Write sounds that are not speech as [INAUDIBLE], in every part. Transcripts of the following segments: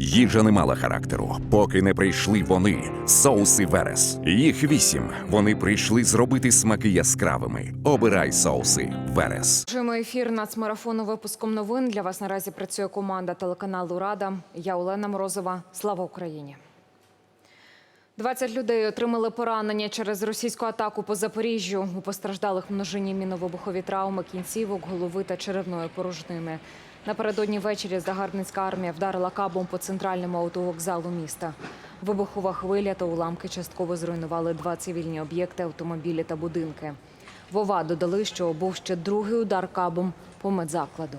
Їжа не мала характеру, поки не прийшли вони, соуси Верес. Їх вісім. Вони прийшли зробити смаки яскравими. Обирай соуси Верес. Живемо ефір нацмарафону випуском новин. Для вас наразі працює команда телеканалу Рада. Я Олена Морозова. Слава Україні. 20 людей отримали поранення через російську атаку по Запоріжжю. У постраждалих множині міновибухові травми, кінцівок, голови та черевної порожнини. Напередодні ввечері загарбницька армія вдарила кабом по центральному автовокзалу міста. Вибухова хвиля та уламки частково зруйнували два цивільні об'єкти, автомобілі та будинки. Вова додали, що був ще другий удар кабом по медзакладу.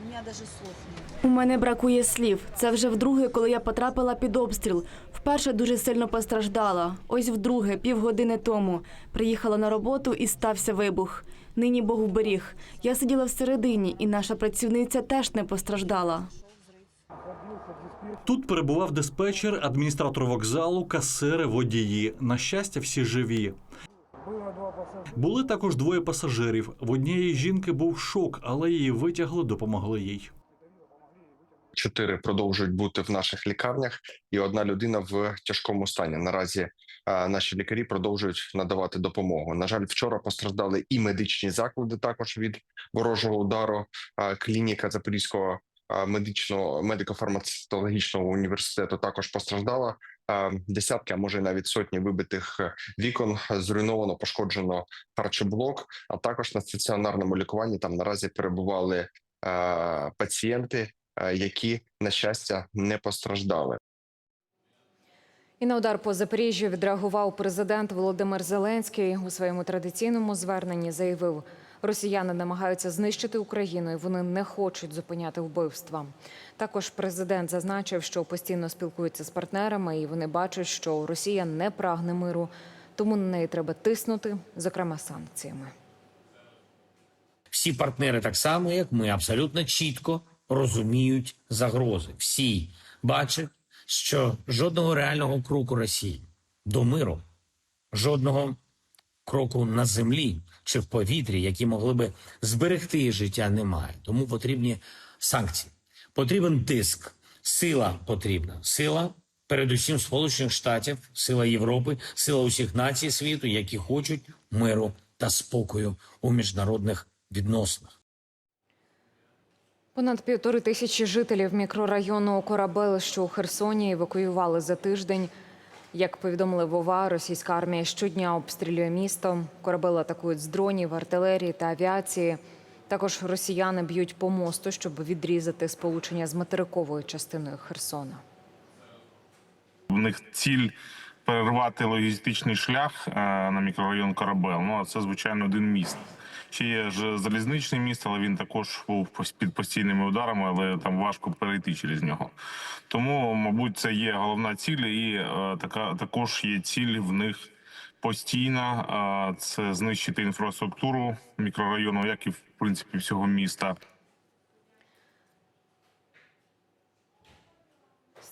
У мене навіть слов нет. У мене бракує слів. Це вже вдруге, коли я потрапила під обстріл. Вперше дуже сильно постраждала. Ось вдруге, півгодини тому. Приїхала на роботу і стався вибух. Нині Бог вберіг. Я сиділа всередині, і наша працівниця теж не постраждала. Тут перебував диспетчер, адміністратор вокзалу, касири, водії. На щастя, всі живі. Були також двоє пасажирів. В однієї жінки був шок, але її витягли, допомогли їй. Чотири продовжують бути в наших лікарнях, і одна людина в тяжкому стані. Наразі наші лікарі продовжують надавати допомогу. На жаль, вчора постраждали і медичні заклади також від ворожого удару. Клініка Запорізького медичного медико-фармацевтологічного університету також постраждала. Десятки, а може навіть сотні вибитих е, вікон зруйновано, пошкоджено харчоблок. А також на стаціонарному лікуванні там наразі перебували е, пацієнти, які на щастя не постраждали. І на удар по Запоріжжю відреагував президент Володимир Зеленський. У своєму традиційному зверненні заявив, росіяни намагаються знищити Україну, і вони не хочуть зупиняти вбивства. Також президент зазначив, що постійно спілкується з партнерами, і вони бачать, що Росія не прагне миру, тому на неї треба тиснути, зокрема санкціями. Всі партнери, так само як ми, абсолютно чітко розуміють загрози. Всі бачать, що жодного реального кроку Росії до миру, жодного кроку на землі чи в повітрі, які могли би зберегти життя, немає. Тому потрібні санкції. Потрібен тиск, сила потрібна. Сила, передусім Сполучених Штатів, сила Європи, сила усіх націй світу, які хочуть миру та спокою у міжнародних відносинах. Понад півтори тисячі жителів мікрорайону Корабел, що у Херсоні, евакуювали за тиждень. Як повідомили Вова, російська армія щодня обстрілює місто. Корабел атакують з дронів, артилерії та авіації. Також росіяни б'ють по мосту, щоб відрізати сполучення з материковою частиною Херсона. В них ціль перервати логістичний шлях е, на мікрорайон Корабел. Ну а це звичайно один міст. Ще є ж залізничний міст, але він також був під постійними ударами, але там важко перейти через нього. Тому, мабуть, це є головна ціль, і е, така також є ціль в них постійна. це знищити інфраструктуру мікрорайону, як і в принципі всього міста.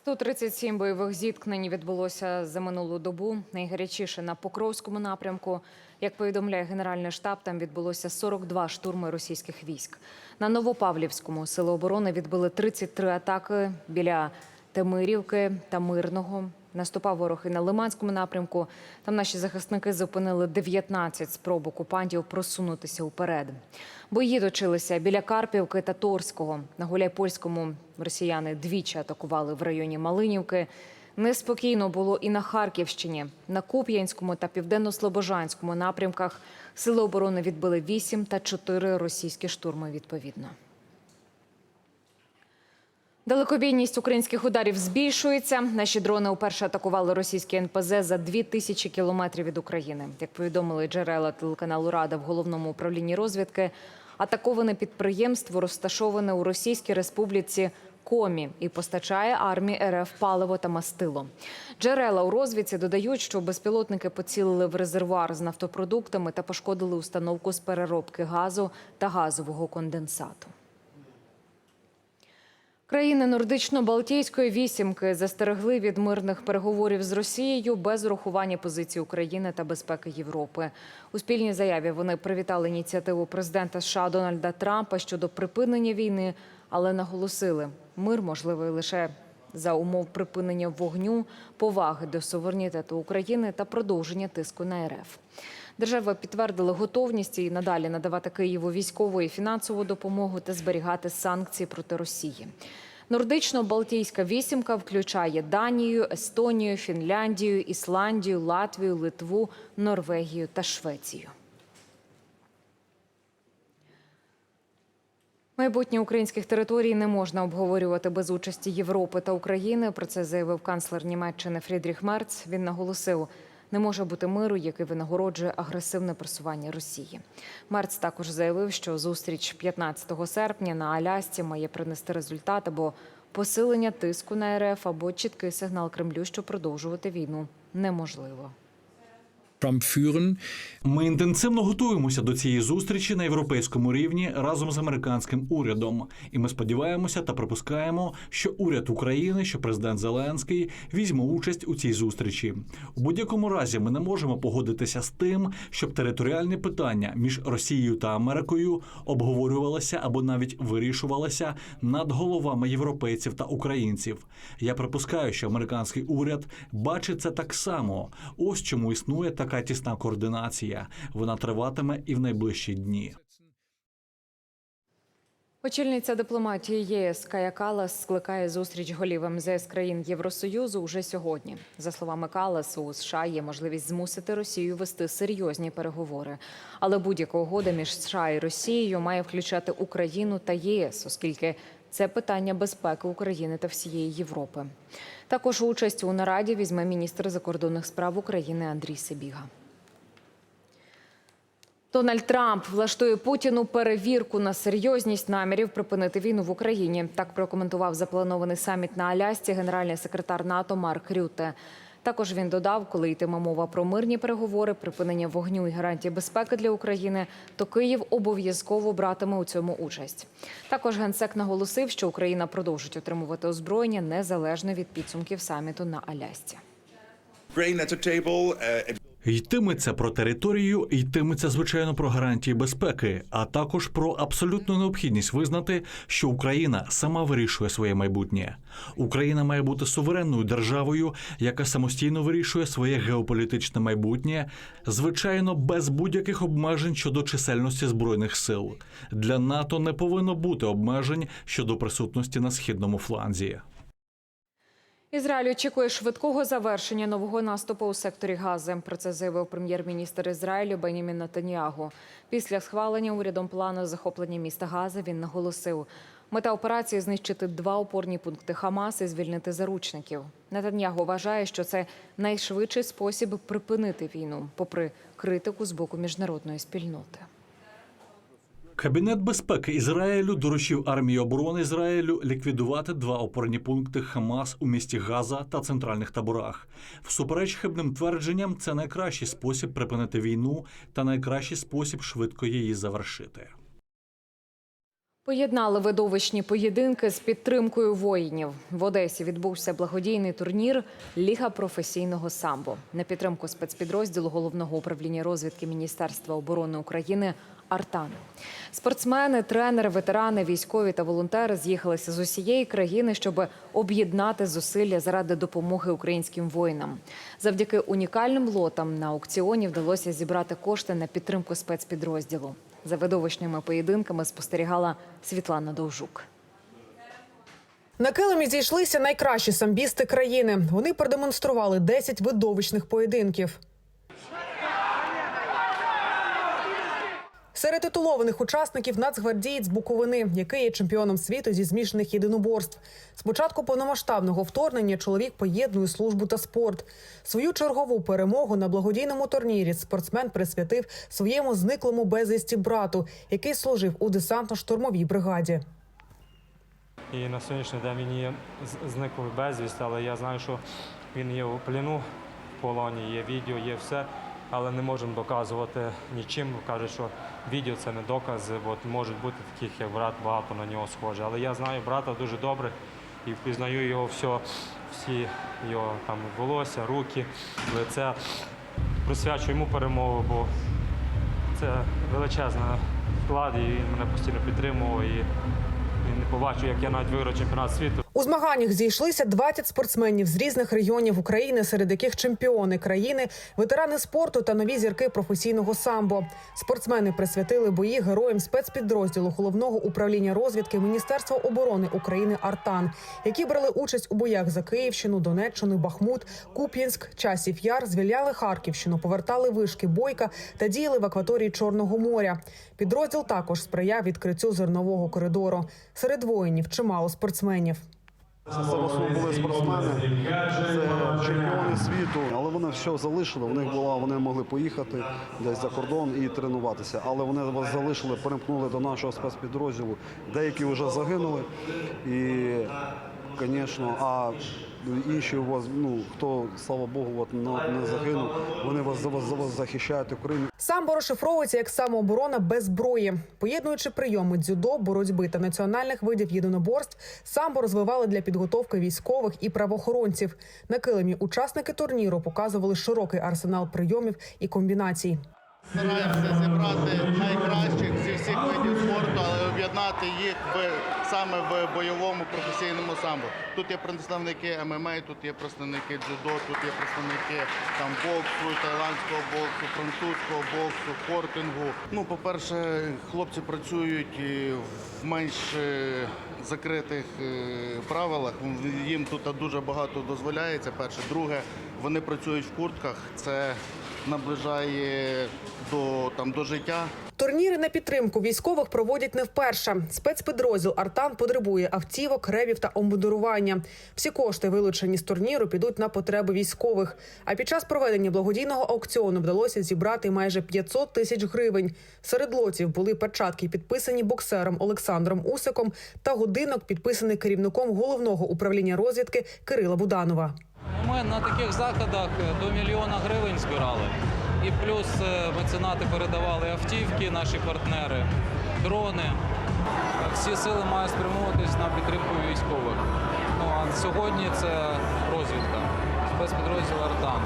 137 бойових зіткнень відбулося за минулу добу. Найгарячіше на Покровському напрямку. Як повідомляє Генеральний штаб, там відбулося 42 штурми російських військ. На Новопавлівському сили оборони відбили 33 атаки біля Темирівки та Мирного. Наступав ворог і на Лиманському напрямку. Там наші захисники зупинили 19 спроб окупантів просунутися уперед. Бої точилися біля Карпівки та Торського. На Гуляйпольському росіяни двічі атакували в районі Малинівки. Неспокійно було і на Харківщині. На Куп'янському та Південно-Слобожанському напрямках сили оборони відбили 8 та 4 російські штурми відповідно. Далекобійність українських ударів збільшується. Наші дрони уперше атакували російські НПЗ за 2 тисячі кілометрів від України. Як повідомили джерела телеканалу Рада в головному управлінні розвідки, атаковане підприємство розташоване у Російській Республіці Комі і постачає армії РФ паливо та мастило. Джерела у розвідці додають, що безпілотники поцілили в резервуар з нафтопродуктами та пошкодили установку з переробки газу та газового конденсату. Країни Нордично-Балтійської вісімки застерегли від мирних переговорів з Росією без урахування позиції України та безпеки Європи. У спільній заяві вони привітали ініціативу президента США Дональда Трампа щодо припинення війни, але наголосили, мир можливий лише за умов припинення вогню, поваги до суверенітету України та продовження тиску на РФ. Держави підтвердили готовність і надалі надавати Києву військову і фінансову допомогу та зберігати санкції проти Росії. Нордично-Балтійська вісімка включає Данію, Естонію, Фінляндію, Ісландію, Латвію, Литву, Норвегію та Швецію. Майбутнє українських територій не можна обговорювати без участі Європи та України. Про це заявив канцлер Німеччини Фрідріх Мерц. Він наголосив, не може бути миру, який винагороджує агресивне просування Росії. Мерц також заявив, що зустріч 15 серпня на Алясці має принести результат або посилення тиску на РФ, або чіткий сигнал Кремлю, що продовжувати війну неможливо. Ми інтенсивно готуємося до цієї зустрічі на європейському рівні разом з американським урядом. І ми сподіваємося та припускаємо, що уряд України, що президент Зеленський візьме участь у цій зустрічі. У будь-якому разі ми не можемо погодитися з тим, щоб територіальні питання між Росією та Америкою обговорювалися або навіть вирішувалися над головами європейців та українців. Я припускаю, що американський уряд бачить це так само. Ось чому існує така тісна координація. Вона триватиме і в найближчі дні. Очільниця дипломатії ЄС Кая Калас скликає зустріч голів МЗС країн Євросоюзу уже сьогодні. За словами Калас, у США є можливість змусити Росію вести серйозні переговори. Але будь-яка угода між США і Росією має включати Україну та ЄС, оскільки це питання безпеки України та всієї Європи. Також участь у нараді візьме міністр закордонних справ України Андрій Сибіга. Дональд Трамп влаштує Путіну перевірку на серйозність намірів припинити війну в Україні. Так прокоментував запланований саміт на Алясці генеральний секретар НАТО Марк Рюте. Також він додав, коли йтиме мова про мирні переговори, припинення вогню і гарантії безпеки для України, то Київ обов'язково братиме у цьому участь. Також генсек наголосив, що Україна продовжить отримувати озброєння незалежно від підсумків саміту на Алясці. Йтиметься про територію, йтиметься звичайно про гарантії безпеки, а також про абсолютну необхідність визнати, що Україна сама вирішує своє майбутнє. Україна має бути суверенною державою, яка самостійно вирішує своє геополітичне майбутнє, звичайно, без будь-яких обмежень щодо чисельності збройних сил. Для НАТО не повинно бути обмежень щодо присутності на східному фланзі. Ізраїль очікує швидкого завершення нового наступу у секторі Гази. Про це заявив прем'єр-міністр Ізраїлю Бенімін Натаніагу. Після схвалення урядом плану захоплення міста Гази він наголосив. Мета операції знищити два опорні пункти Хамас і звільнити заручників. Натаньягу вважає, що це найшвидший спосіб припинити війну, попри критику з боку міжнародної спільноти. Кабінет безпеки Ізраїлю доручив армії оборони Ізраїлю ліквідувати два опорні пункти Хамас у місті Газа та центральних таборах. Всупереч хибним твердженням, це найкращий спосіб припинити війну та найкращий спосіб швидко її завершити. Поєднали видовищні поєдинки з підтримкою воїнів. В Одесі відбувся благодійний турнір Ліга професійного самбо на підтримку спецпідрозділу головного управління розвідки Міністерства оборони України Артан. Спортсмени, тренери, ветерани, військові та волонтери з'їхалися з усієї країни, щоб об'єднати зусилля заради допомоги українським воїнам. Завдяки унікальним лотам на аукціоні вдалося зібрати кошти на підтримку спецпідрозділу. За видовищними поєдинками спостерігала Світлана Довжук. На килимі зійшлися найкращі самбісти країни. Вони продемонстрували 10 видовищних поєдинків. Серед титулованих учасників нацгвардієць Буковини, який є чемпіоном світу зі змішаних єдиноборств. Спочатку повномасштабного вторгнення чоловік поєднує службу та спорт. Свою чергову перемогу на благодійному турнірі спортсмен присвятив своєму зниклому безвісті брату, який служив у десантно-штурмовій бригаді. І на сьогоднішній день він є зниклий безвість, але я знаю, що він є у пліну в полоні, є відео, є все, але не можемо доказувати нічим. Кажуть, що відео це не докази, от можуть бути таких, як брат, багато на нього схожі. Але я знаю брата дуже добре і впізнаю його все, всі його там волосся, руки, лице. Присвячую йому перемогу, бо це величезний вклад, і він мене постійно підтримував. І Він не побачив, як я навіть виграв чемпіонат світу. У змаганнях зійшлися 20 спортсменів з різних регіонів України, серед яких чемпіони країни, ветерани спорту та нові зірки професійного самбо. Спортсмени присвятили бої героям спецпідрозділу головного управління розвідки Міністерства оборони України Артан, які брали участь у боях за Київщину, Донеччину, Бахмут, Куп'янськ, Часів Яр, звільняли Харківщину, повертали вишки Бойка та діяли в акваторії Чорного моря. Підрозділ також сприяв відкриттю зернового коридору. Серед воїнів чимало спортсменів. Сарасу були спортсмени, це чемпіони світу, але вони все залишили. У них була, вони могли поїхати десь за кордон і тренуватися. Але вони вас залишили, перемкнули до нашого спецпідрозділу. Деякі вже загинули. І, звісно, а інші у вас, ну хто, слава Богу, от не, не загинув, вони вас за вас за вас захищають Україну. Самбо розшифровується як самооборона без зброї, поєднуючи прийоми дзюдо, боротьби та національних видів єдиноборств. Самбо розвивали для підготовки військових і правоохоронців. На килимі учасники турніру показували широкий арсенал прийомів і комбінацій. Стараємося зібрати найкращих зі всіх видів спорту, об'єднати їх в саме в бойовому професійному самбо. Тут є представники ММА, тут є представники дзюдо, тут є представники там боксу, тайландського боксу, французького боксу, фортингу. Ну, по-перше, хлопці працюють в менш е, закритих е, правилах. Їм тут дуже багато дозволяється. Перше, друге, вони працюють в куртках. Це наближає до там до життя. Турніри на підтримку військових проводять не вперше. Спецпідрозділ Артан потребує автівок, ревів та омбудурування. Всі кошти, вилучені з турніру, підуть на потреби військових. А під час проведення благодійного аукціону вдалося зібрати майже 500 тисяч гривень. Серед лотів були перчатки, підписані боксером Олександром Усиком, та годинок, підписаний керівником головного управління розвідки Кирила Буданова. Ми на таких заходах до мільйона гривень збирали. І плюс е, меценати передавали автівки, наші партнери, дрони. Всі сили мають спрямовуватись на підтримку військових. Ну а сьогодні це розвідка, спецпідрозділ Артан.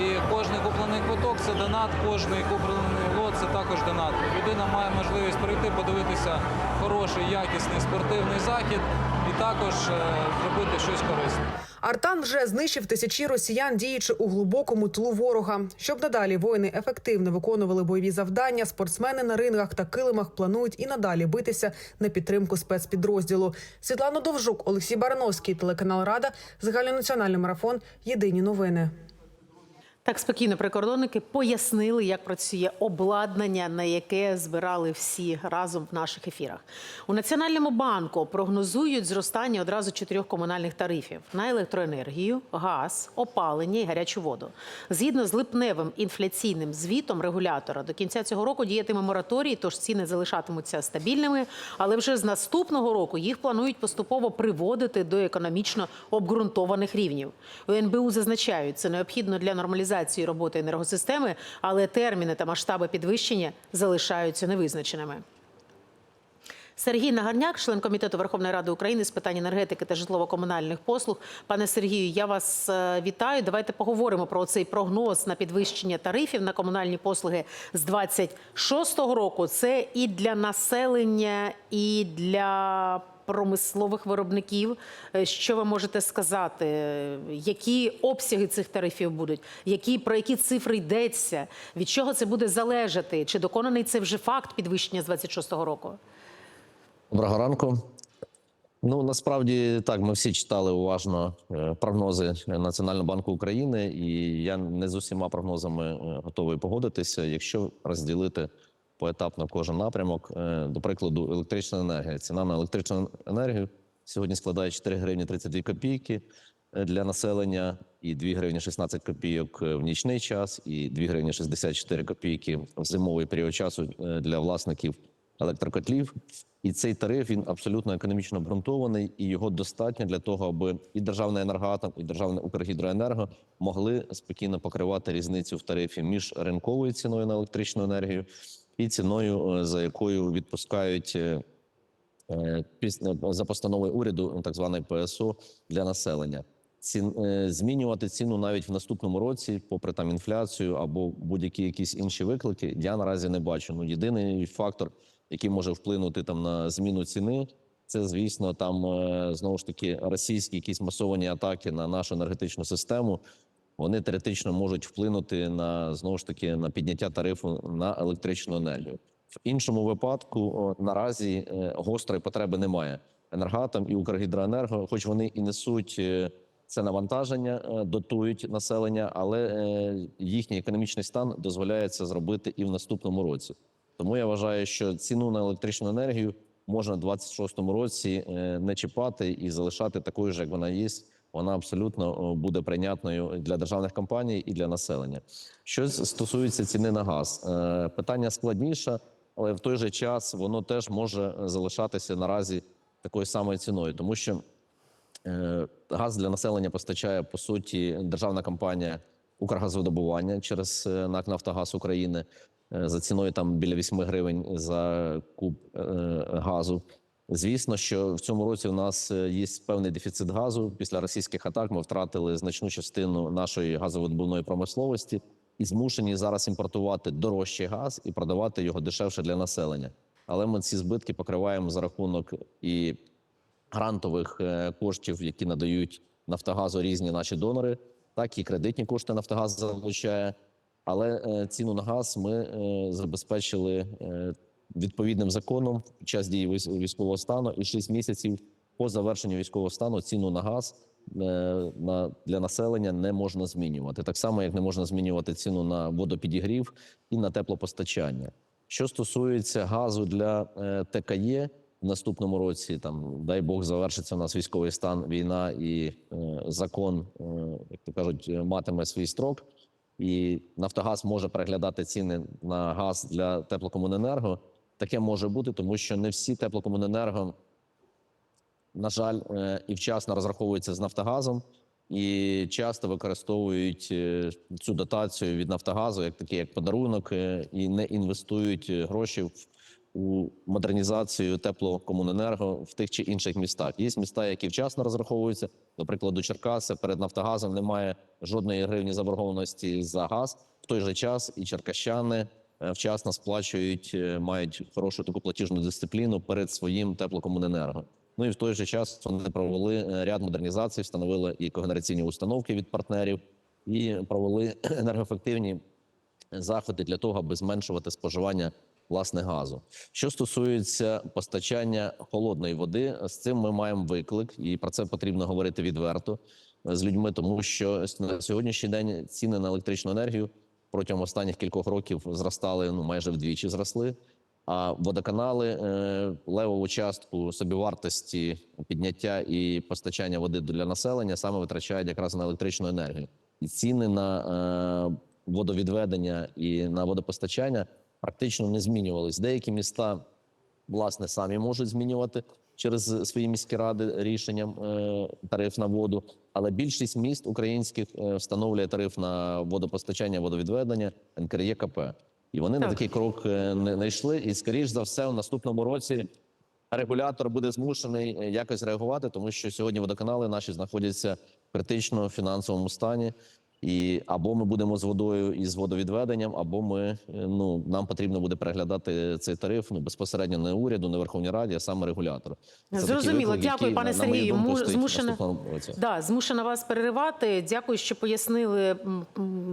І кожний куплений квиток це донат, кожний куплений лот це також донат. Людина має можливість прийти, подивитися хороший, якісний спортивний захід і також е, зробити щось корисне. Артан вже знищив тисячі росіян, діючи у глибокому тлу ворога. Щоб надалі воїни ефективно виконували бойові завдання, спортсмени на рингах та килимах планують і надалі битися на підтримку спецпідрозділу. Світлана Довжук, Олексій Барановський, телеканал Рада, загальнонаціональний марафон. Єдині новини. Так спокійно прикордонники пояснили, як працює обладнання, на яке збирали всі разом в наших ефірах. У Національному банку прогнозують зростання одразу чотирьох комунальних тарифів на електроенергію, газ, опалення і гарячу воду. Згідно з липневим інфляційним звітом регулятора, до кінця цього року діятиме мораторій, тож ціни залишатимуться стабільними. Але вже з наступного року їх планують поступово приводити до економічно обґрунтованих рівнів. У НБУ зазначають, це необхідно для нормалізації роботи енергосистеми, але терміни та масштаби підвищення залишаються невизначеними. Сергій Нагарняк, член комітету Верховної Ради України з питань енергетики та житлово-комунальних послуг. Пане Сергію, я вас е, вітаю. Давайте поговоримо про цей прогноз на підвищення тарифів на комунальні послуги з 26-го року. Це і для населення, і для промислових виробників. Е, Що ви можете сказати? Які обсяги цих тарифів будуть? Які про які цифри йдеться? Від чого це буде залежати? Чи доконаний це вже факт підвищення з 26-го року? Доброго ранку. Ну насправді так, ми всі читали уважно е, прогнози Національного банку України, і я не з усіма прогнозами е, готовий погодитися. Якщо розділити поетапно кожен напрямок, е, до прикладу, електрична енергія. Ціна на електричну енергію сьогодні складає 4 гривні 32 копійки для населення, і 2 гривні 16 копійок в нічний час, і 2 гривні 64 копійки в зимовий період часу для власників електрокотлів. І цей тариф він абсолютно економічно обґрунтований, і його достатньо для того, аби і державний енергоатом, і державне Укргідроенерго могли спокійно покривати різницю в тарифі між ринковою ціною на електричну енергію і ціною, е, за якою відпускають е, е, за постановою уряду так званий ПСО для населення. Цін змінювати ціну навіть в наступному році, попри там інфляцію або будь-які якісь інші виклики, я наразі не бачу. Ну єдиний фактор, який може вплинути там на зміну ціни, Це, звісно, там е, знову ж таки російські якісь масовані атаки на нашу енергетичну систему. Вони теоретично можуть вплинути на знову ж таки на підняття тарифу на електричну енергію. В іншому випадку наразі е, гострої потреби немає. Енергатом і Укргідроенерго, хоч вони і несуть е, це навантаження, дотують населення, але їхній економічний стан дозволяє це зробити і в наступному році. Тому я вважаю, що ціну на електричну енергію можна в 26-му році е, не чіпати і залишати такою ж, як вона є. Вона абсолютно буде прийнятною для державних компаній і для населення. Що стосується ціни на газ, е, питання складніше, але в той же час воно теж може залишатися наразі такою самою ціною, тому що Е, Газ для населення постачає по суті державна компанія Укргазвидобування через е, НАК Нафтогаз України е, за ціною там біля 8 гривень за куб е, газу. Звісно, що в цьому році у нас е, є певний дефіцит газу. Після російських атак ми втратили значну частину нашої газовидобувної промисловості і змушені зараз імпортувати дорожчий газ і продавати його дешевше для населення. Але ми ці збитки покриваємо за рахунок і грантових е, коштів, які надають Нафтогазу різні наші донори, так і кредитні кошти Нафтогаз залучає. Але е, ціну на газ ми е, забезпечили е, відповідним законом під час дії військового стану, і 6 місяців по завершенню військового стану ціну на газ для населення не можна змінювати. Так само, як не можна змінювати ціну на водопідігрів і на теплопостачання. Що стосується газу для ТКЄ, в наступному році, там дай Бог, завершиться у нас військовий стан, війна і закон, як то кажуть, матиме свій строк. І Нафтогаз може переглядати ціни на газ для теплокомуненерго. Таке може бути, тому що не всі теплокомуненерго, на жаль, е, і вчасно розраховуються з Нафтогазом, і часто використовують е, цю дотацію від Нафтогазу як такий як подарунок, е, і не інвестують гроші в у модернізацію теплокомуненерго в тих чи інших містах. Є міста, які вчасно розраховуються. До прикладу, Черкаси перед Нафтогазом немає жодної гривні заборгованості за газ. В той же час і черкащани е, вчасно сплачують, е, мають хорошу таку платіжну дисципліну перед своїм теплокомуненерго. Ну і в той же час вони провели е, ряд модернізацій, встановили і когенераційні установки від партнерів, і провели [CLEARS THROAT] енергоефективні заходи для того, аби зменшувати споживання власне газу. Що стосується постачання холодної води, з цим ми маємо виклик, і про це потрібно говорити відверто е, з людьми, тому що на сьогоднішній день ціни на електричну енергію протягом останніх кількох років зростали ну майже вдвічі зросли. А водоканали е, левову частку собівартості підняття і постачання води для населення саме витрачають якраз на електричну енергію. І ціни на е, водовідведення і на водопостачання практично не змінювались. Деякі міста власне самі можуть змінювати через свої міські ради рішенням е, тариф на воду. Але більшість міст українських е, встановлює тариф на водопостачання, водовідведення НКРЄКП. І вони на такий крок е, не, йшли. І скоріш за все, у наступному році регулятор буде змушений е, якось реагувати, тому що сьогодні водоканали наші знаходяться в критично фінансовому стані. І або ми будемо з водою і з водовідведенням, або ми е, ну нам потрібно буде переглядати цей тариф ну безпосередньо не уряду, не Верховній Раді, а саме регулятор. Це Зрозуміло. виклик, Дякую, пане на- на Сергію. думку, стоїть в змушена- Да, змушена вас переривати. Дякую, що пояснили,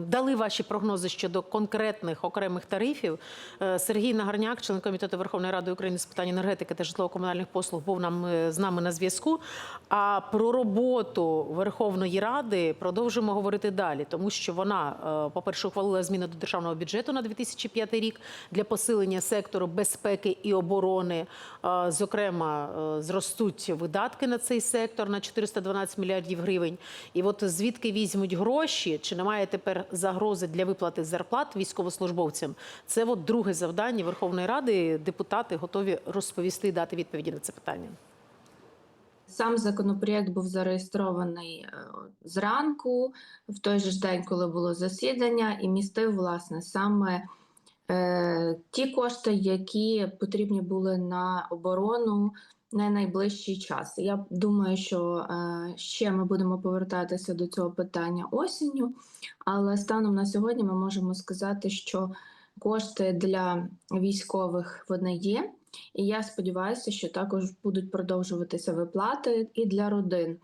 дали ваші прогнози щодо конкретних окремих тарифів. Е, Сергій Нагарняк, член комітету Верховної Ради України з питань енергетики та житлово-комунальних послуг, був нам е, з нами на зв'язку. А про роботу Верховної Ради продовжимо говорити далі, тому що вона, е, по-перше, ухвалила зміни до державного бюджету на 2005 рік для посилення сектору безпеки і оборони. Е, Зокрема, е, зростуть видатки на цей сектор на 412 мільярдів гривень. І от звідки візьмуть гроші? Чи немає тепер загрози для виплати зарплат військовослужбовцям? Це от друге завдання Верховної Ради. Депутати готові розповісти дати відповіді на це питання. Сам законопроєкт був зареєстрований е, зранку, в той же день, коли було засідання, і містив власне саме е, ті кошти, які потрібні були на оборону на найближчий час. Я думаю, що е, ще ми будемо повертатися до цього питання осінню, але станом на сьогодні ми можемо сказати, що кошти для військових вони є. І я сподіваюся, що також будуть продовжуватися виплати і для родин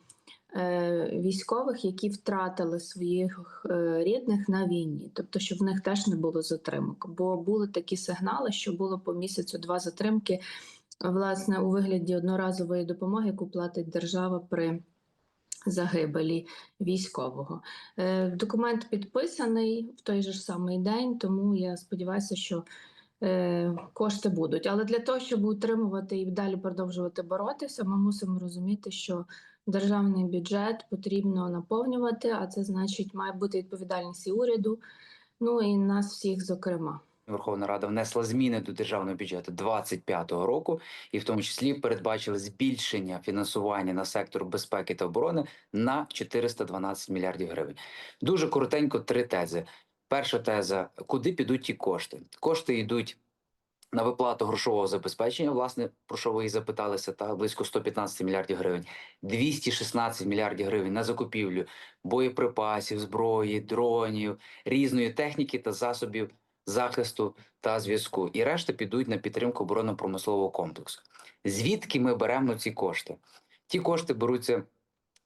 е, військових, які втратили своїх е, рідних на війні, тобто, щоб в них теж не було затримок. Бо були такі сигнали, що було по місяцю два затримки, власне, у вигляді одноразової допомоги, яку платить держава при загибелі військового. Е, Документ підписаний в той же самий день, тому я сподіваюся, що кошти будуть. Але для того, щоб утримувати і далі продовжувати боротися, ми мусимо розуміти, що державний бюджет потрібно наповнювати, а це значить, має бути відповідальність і уряду, ну і нас всіх, зокрема. Верховна Рада внесла зміни до державного бюджету 2025 року, і в тому числі передбачили збільшення фінансування на сектор безпеки та оборони на 412 мільярдів гривень. Дуже коротенько три тези. Перша теза: куди підуть ті кошти? Кошти йдуть. На виплату грошового забезпечення, власне, про що ви і запиталися, та близько 115 мільярдів гривень, 216 мільярдів гривень на закупівлю боєприпасів, зброї, дронів, різної техніки та засобів захисту та зв'язку, і решта підуть на підтримку оборонно-промислового комплексу. Звідки ми беремо ці кошти? Ті кошти беруться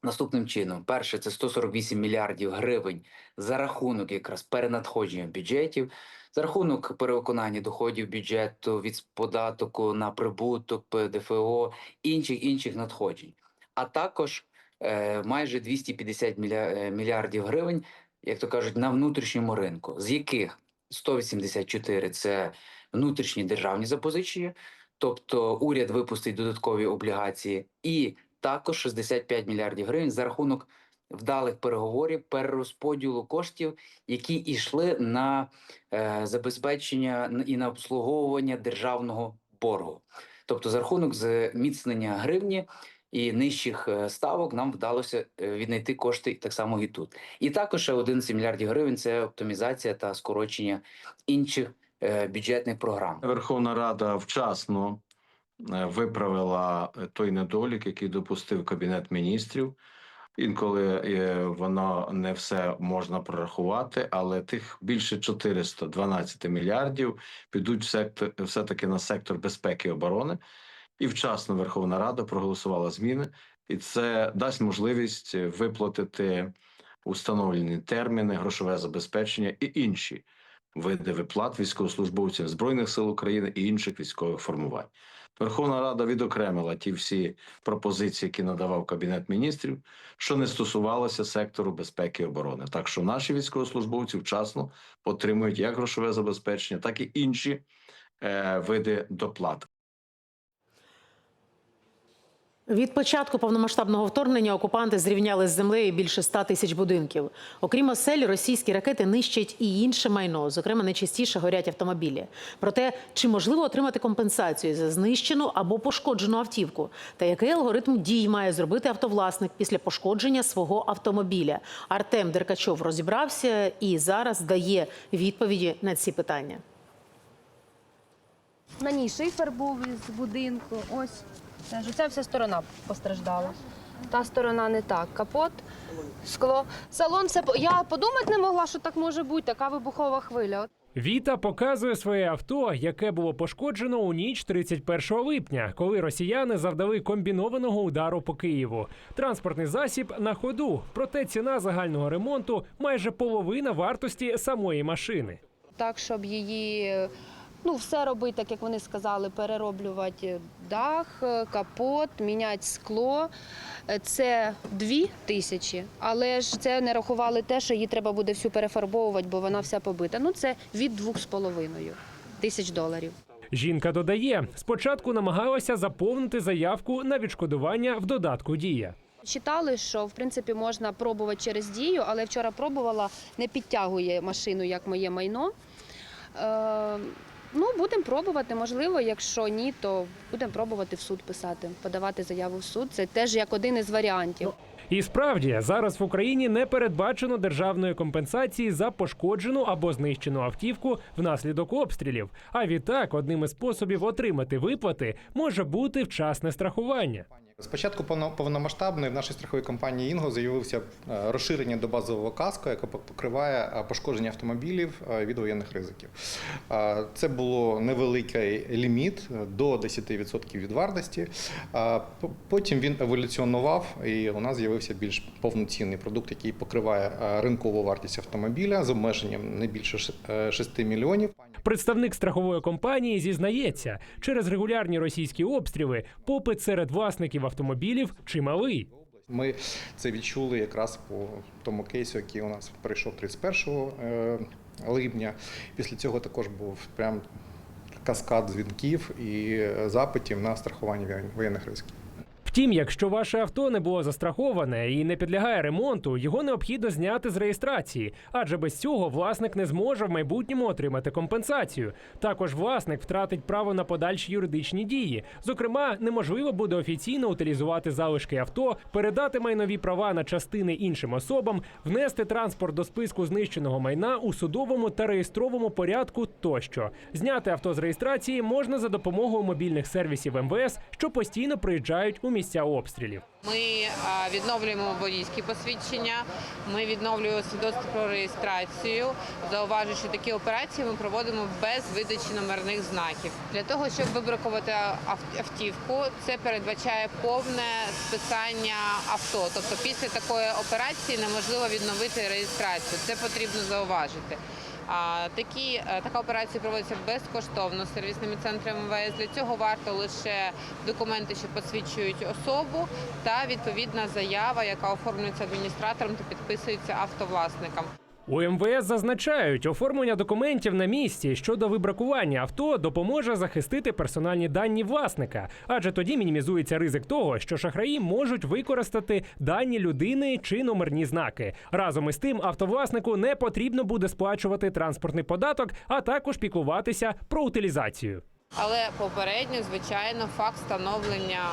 наступним чином: перше, це 148 мільярдів гривень за рахунок якраз перенадходження бюджетів, за рахунок перевиконання доходів бюджету від податку на прибуток, ПДФО, інших інших надходжень, а також е, майже 250 міля, е, мільярдів гривень, як то кажуть, на внутрішньому ринку, з яких 184 – це внутрішні державні запозичення, тобто уряд випустить додаткові облігації, і також 65 мільярдів гривень за рахунок вдалих переговорів перерозподілу коштів, які йшли на е, забезпечення і на обслуговування державного боргу. Тобто, за рахунок зміцнення гривні і нижчих е, ставок нам вдалося е, віднайти кошти так само і тут. І також ще 11 мільярдів гривень це оптимізація та скорочення інших е, бюджетних програм. Верховна Рада вчасно виправила е, той недолік, який допустив Кабінет міністрів. Інколи е, воно не все можна прорахувати, але тих більше 412 мільярдів підуть в сектор, все-таки на сектор безпеки і оборони. І вчасно Верховна Рада проголосувала зміни, і це дасть можливість виплатити установлені терміни, грошове забезпечення і інші види виплат військовослужбовців Збройних сил України і інших військових формувань. Верховна Рада відокремила ті всі пропозиції, які надавав Кабінет міністрів, що не стосувалося сектору безпеки і оборони. Так що наші військовослужбовці вчасно отримують як грошове забезпечення, так і інші е, види доплат. Від початку повномасштабного вторгнення окупанти зрівняли з землею більше 100 тисяч будинків. Окрім осель, російські ракети нищать і інше майно. Зокрема, найчастіше горять автомобілі. Проте, чи можливо отримати компенсацію за знищену або пошкоджену автівку? Та який алгоритм дій має зробити автовласник після пошкодження свого автомобіля? Артем Деркачов розібрався і зараз дає відповіді на ці питання. На ній шифер був із будинку. Ось теж ця вся сторона постраждала. Та сторона не так. Капот, скло, салон. Все по- я подумати не могла, що так може бути. Така вибухова хвиля. Віта показує своє авто, яке було пошкоджено у ніч 31 липня, коли росіяни завдали комбінованого удару по Києву. Транспортний засіб на ходу, проте ціна загального ремонту майже половина вартості самої машини. Так, щоб її ну все робити, так як вони сказали, перероблювати дах, капот, міняти скло. Це дві тисячі, але ж це не рахували те, що її треба буде всю перефарбовувати, бо вона вся побита. Ну це від двох з половиною тисяч доларів. Жінка додає, спочатку намагалася заповнити заявку на відшкодування в додатку Дія. Читали, що в принципі можна пробувати через дію, але вчора пробувала, не підтягує машину як моє майно. Ну, будемо пробувати. Можливо, якщо ні, то будемо пробувати в суд писати, подавати заяву в суд. Це теж як один із варіантів. І справді зараз в Україні не передбачено державної компенсації за пошкоджену або знищену автівку внаслідок обстрілів. А відтак, одним із способів отримати виплати може бути вчасне страхування. Спочатку повно- повномасштабної в нашій страховій компанії Інго з'явився е, розширення до базового каско, яке покриває е, пошкодження автомобілів е, від воєнних ризиків. Це було невеликий ліміт до 10% від вартості. Потім він еволюціонував, і у нас з'явився більш повноцінний продукт, який покриває ринкову вартість автомобіля з обмеженням не більше ш- е, 6 мільйонів. Представник страхової компанії зізнається, через регулярні російські обстріли попит серед власників автомобілів чималий. Ми це відчули якраз по тому кейсу, який у нас прийшов 31 е, липня. Після цього також був прям каскад дзвінків і е, запитів на страхування воєнних ризиків. Втім, якщо ваше авто не було застраховане і не підлягає ремонту, його необхідно зняти з реєстрації, адже без цього власник не зможе в майбутньому отримати компенсацію. Також власник втратить право на подальші юридичні дії. Зокрема, неможливо буде офіційно утилізувати залишки авто, передати майнові права на частини іншим особам, внести транспорт до списку знищеного майна у судовому та реєстровому порядку тощо. Зняти авто з реєстрації можна за допомогою мобільних сервісів МВС, що постійно приїжджають у місця обстрілів. Ми відновлюємо водійські посвідчення, ми відновлюємо свідоцтво про реєстрацію. Зауважу, такі операції ми проводимо без видачі номерних знаків. Для того, щоб вибракувати ав- автівку, це передбачає повне списання авто. Тобто після такої операції неможливо відновити реєстрацію. Це потрібно зауважити. Такі е, така операція проводиться безкоштовно сервісними центрами МВС. Для цього варто лише документи, що посвідчують особу, та відповідна заява, яка оформлюється адміністратором та підписується автовласником. У МВС зазначають, оформлення документів на місці щодо вибракування авто допоможе захистити персональні дані власника, адже тоді мінімізується ризик того, що шахраї можуть використати дані людини чи номерні знаки. Разом із тим, автовласнику не потрібно буде сплачувати транспортний податок, а також піклуватися про утилізацію. Але попередньо, звичайно, факт встановлення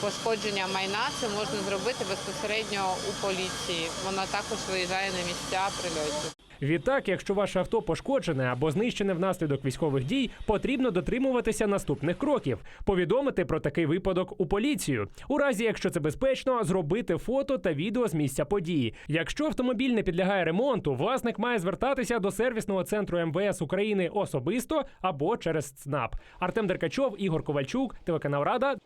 пошкодження майна це можна зробити безпосередньо у поліції. Вона також виїжджає на місця прильотів. Відтак, якщо ваше авто пошкоджене або знищене внаслідок військових дій, потрібно дотримуватися наступних кроків: повідомити про такий випадок у поліцію. У разі, якщо це безпечно, зробити фото та відео з місця події. Якщо автомобіль не підлягає ремонту, власник має звертатися до сервісного центру МВС України особисто або через ЦНАП. Артем Деркачов, Ігор Ковальчук, телеканал Рада.